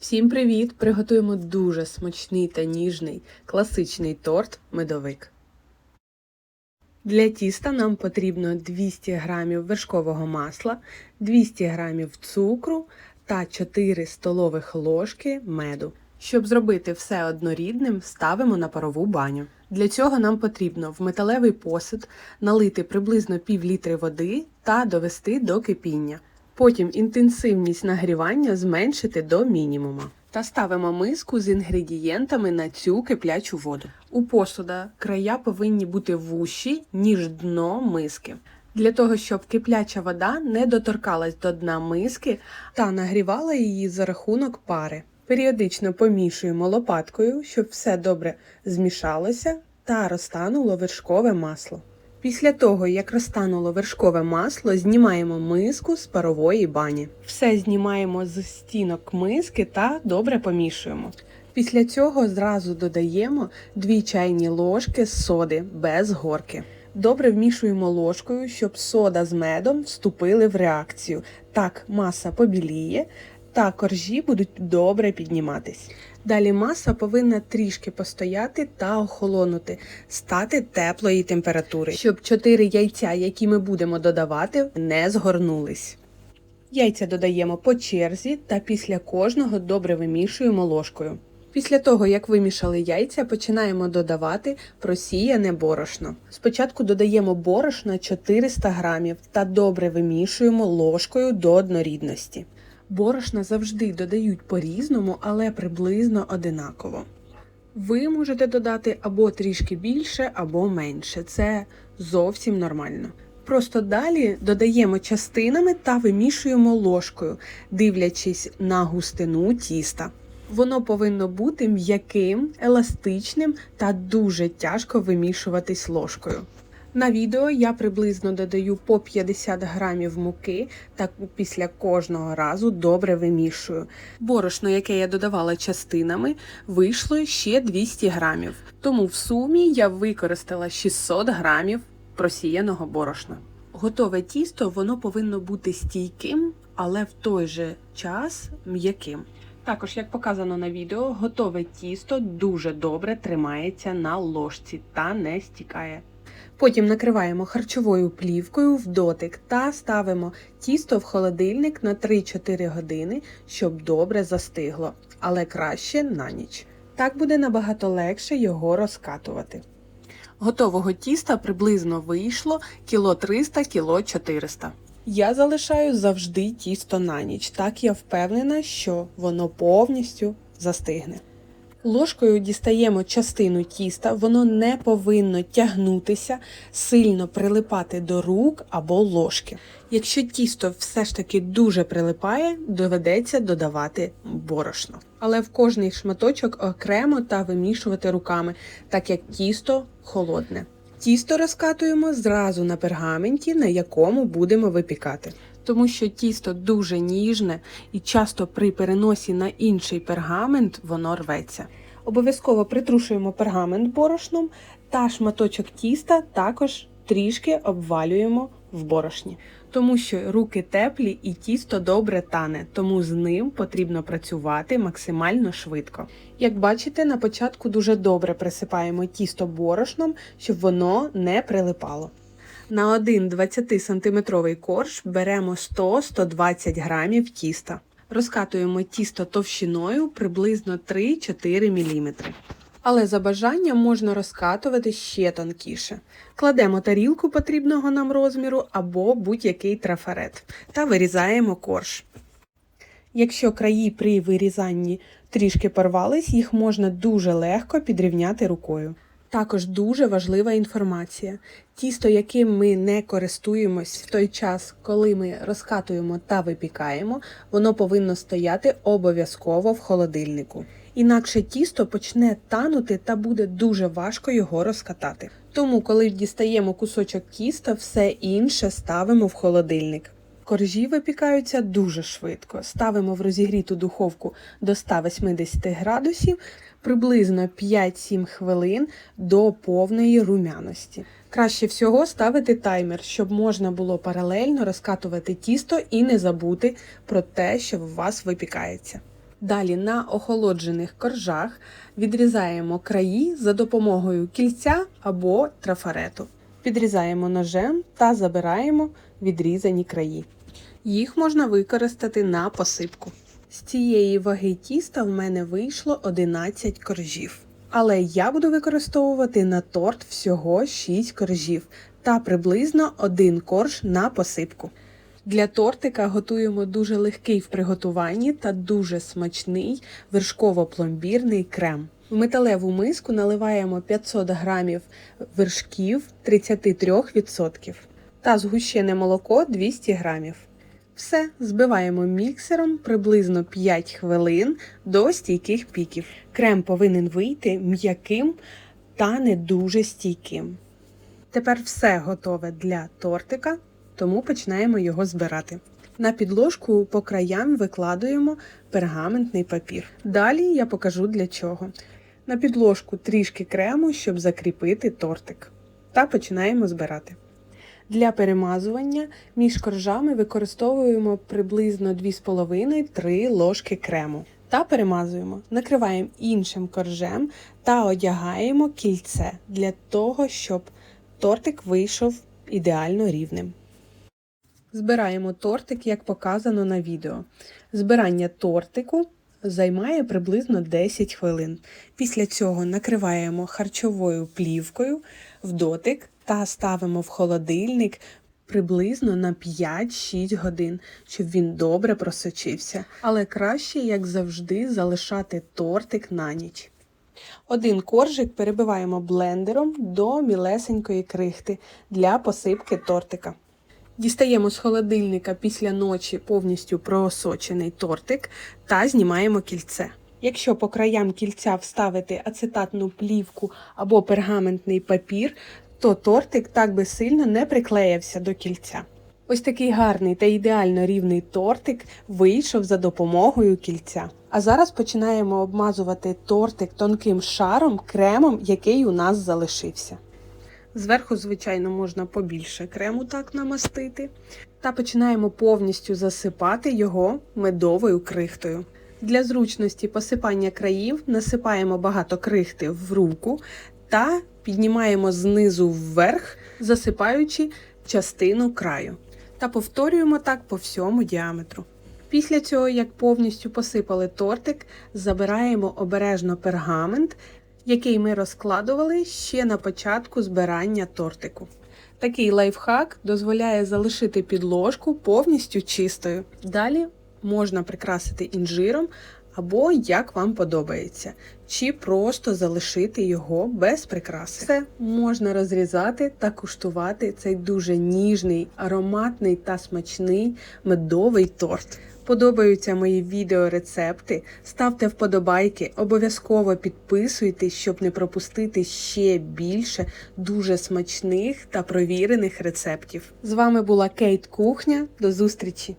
Всім привіт! Приготуємо дуже смачний та ніжний класичний торт медовик. Для тіста нам потрібно 200 г вершкового масла, 200 г цукру та 4 столових ложки меду. Щоб зробити все однорідним, ставимо на парову баню. Для цього нам потрібно в металевий посуд налити приблизно пів літри води та довести до кипіння. Потім інтенсивність нагрівання зменшити до мінімуму. Та ставимо миску з інгредієнтами на цю киплячу воду. У посуда края повинні бути вущі, ніж дно миски. Для того, щоб кипляча вода не доторкалась до дна миски та нагрівала її за рахунок пари. Періодично помішуємо лопаткою, щоб все добре змішалося та розтануло вершкове масло. Після того, як розтануло вершкове масло, знімаємо миску з парової бані. Все знімаємо з стінок миски та добре помішуємо. Після цього зразу додаємо 2 чайні ложки соди без горки. Добре вмішуємо ложкою, щоб сода з медом вступили в реакцію. Так маса побіліє та коржі будуть добре підніматись. Далі маса повинна трішки постояти та охолонути, стати теплої температури, щоб 4 яйця, які ми будемо додавати, не згорнулись. Яйця додаємо по черзі та після кожного добре вимішуємо ложкою. Після того, як вимішали яйця, починаємо додавати просіяне борошно. Спочатку додаємо борошна 400 грамів та добре вимішуємо ложкою до однорідності. Борошна завжди додають по-різному, але приблизно одинаково. Ви можете додати або трішки більше, або менше. Це зовсім нормально. Просто далі додаємо частинами та вимішуємо ложкою, дивлячись на густину тіста. Воно повинно бути м'яким, еластичним та дуже тяжко вимішуватись ложкою. На відео я приблизно додаю по 50 грамів муки та після кожного разу добре вимішую. Борошно, яке я додавала частинами, вийшло ще 200 грамів. Тому в сумі я використала 600 грамів просіяного борошна. Готове тісто воно повинно бути стійким, але в той же час м'яким. Також, як показано на відео, готове тісто дуже добре тримається на ложці та не стікає. Потім накриваємо харчовою плівкою в дотик та ставимо тісто в холодильник на 3-4 години, щоб добре застигло, але краще на ніч. Так буде набагато легше його розкатувати. Готового тіста приблизно вийшло кіло 300 кіло 400 я залишаю завжди тісто на ніч. Так я впевнена, що воно повністю застигне. Ложкою дістаємо частину тіста, воно не повинно тягнутися, сильно прилипати до рук або ложки. Якщо тісто все ж таки дуже прилипає, доведеться додавати борошно. Але в кожний шматочок окремо та вимішувати руками, так як тісто холодне. Тісто розкатуємо зразу на пергаменті, на якому будемо випікати. Тому що тісто дуже ніжне і часто при переносі на інший пергамент воно рветься. Обов'язково притрушуємо пергамент борошном та шматочок тіста також трішки обвалюємо в борошні. Тому що руки теплі і тісто добре тане, тому з ним потрібно працювати максимально швидко. Як бачите, на початку дуже добре присипаємо тісто борошном, щоб воно не прилипало. На один 20 сантиметровий корж беремо 100-120 грамів тіста. Розкатуємо тісто товщиною приблизно 3-4 мм. Але за бажанням можна розкатувати ще тонкіше. Кладемо тарілку потрібного нам розміру або будь-який трафарет та вирізаємо корж. Якщо краї при вирізанні трішки порвались, їх можна дуже легко підрівняти рукою. Також дуже важлива інформація. Тісто, яким ми не користуємось в той час, коли ми розкатуємо та випікаємо, воно повинно стояти обов'язково в холодильнику. Інакше тісто почне танути та буде дуже важко його розкатати. Тому, коли дістаємо кусочок тіста, все інше ставимо в холодильник. Коржі випікаються дуже швидко. Ставимо в розігріту духовку до 180 градусів приблизно 5-7 хвилин до повної румяності. Краще всього ставити таймер, щоб можна було паралельно розкатувати тісто і не забути про те, що в вас випікається. Далі на охолоджених коржах відрізаємо краї за допомогою кільця або трафарету. Підрізаємо ножем та забираємо відрізані краї. Їх можна використати на посипку. З цієї ваги тіста в мене вийшло 11 коржів. Але я буду використовувати на торт всього 6 коржів та приблизно один корж на посипку. Для тортика готуємо дуже легкий в приготуванні та дуже смачний вершково-пломбірний крем. В металеву миску наливаємо 500 грамів вершків 33% та згущене молоко 200 грамів. Все збиваємо міксером приблизно 5 хвилин до стійких піків. Крем повинен вийти м'яким та не дуже стійким. Тепер все готове для тортика, тому починаємо його збирати. На підложку по краям викладуємо пергаментний папір. Далі я покажу для чого. На підложку трішки крему, щоб закріпити тортик. Та починаємо збирати. Для перемазування між коржами використовуємо приблизно 2,5-3 ложки крему. Та перемазуємо, накриваємо іншим коржем та одягаємо кільце для того, щоб тортик вийшов ідеально рівним. Збираємо тортик, як показано на відео. Збирання тортику займає приблизно 10 хвилин. Після цього накриваємо харчовою плівкою в дотик та ставимо в холодильник приблизно на 5-6 годин, щоб він добре просочився. Але краще, як завжди, залишати тортик на ніч. Один коржик перебиваємо блендером до мілесенької крихти для посипки тортика. Дістаємо з холодильника після ночі повністю просочений тортик та знімаємо кільце. Якщо по краям кільця вставити ацетатну плівку або пергаментний папір, то тортик так би сильно не приклеївся до кільця. Ось такий гарний та ідеально рівний тортик вийшов за допомогою кільця. А зараз починаємо обмазувати тортик тонким шаром кремом, який у нас залишився. Зверху, звичайно, можна побільше крему так намастити. Та починаємо повністю засипати його медовою крихтою. Для зручності посипання країв насипаємо багато крихти в руку та піднімаємо знизу вверх, засипаючи частину краю. Та повторюємо так по всьому діаметру. Після цього, як повністю посипали тортик, забираємо обережно пергамент, який ми розкладували ще на початку збирання тортику. Такий лайфхак дозволяє залишити підложку повністю чистою. Далі можна прикрасити інжиром або як вам подобається, чи просто залишити його без прикраси. Все можна розрізати та куштувати цей дуже ніжний, ароматний та смачний медовий торт. Подобаються мої відеорецепти, ставте вподобайки, обов'язково підписуйтесь, щоб не пропустити ще більше дуже смачних та провірених рецептів. З вами була Кейт Кухня. До зустрічі!